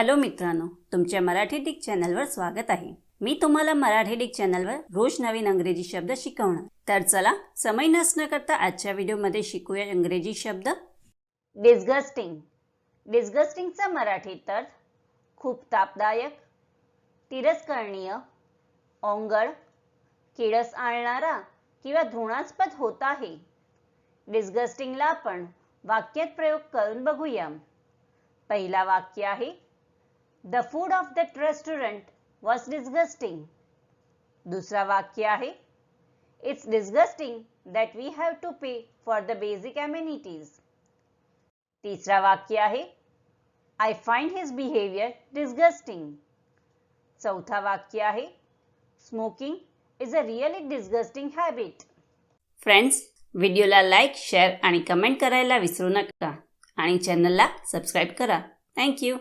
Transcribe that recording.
Hello मित्रांनो तुमच्या Marathi Dick चॅनलवर स्वागत आहे. मी तुम्हाला मराठी डिक चॅनलवर रोज नवीन अंग्रेजी शब्द शिकवणार. तर चला समय नसणं करता आजच्या व्हिडिओमध्ये शिकूया इंग्रजी शब्द. डिस्गस्टिंग डिस्गस्टिंगचा मराठीत अर्थ खूप तापदायक तिरस्करणीय ओंगळ किळस आणणारा किंवा घृणास्पद होत आहे. डिस्गस्टिंगला आपण वाक्यात प्रयोग करून बघूया. पहिला वाक्य आहे the food of that restaurant was disgusting दुसरा वाक्य आहे it's disgusting that we have to pay for the basic amenities तिसरा वाक्य आहे I find his behaviour disgusting चौथा वाक्य आहे smoking is a really disgusting habit friends व्हिडिओला लाईक शेअर आणि कमेंट करायला विसरू नका आणि चॅनलला सबस्क्राईब करा थँक्यू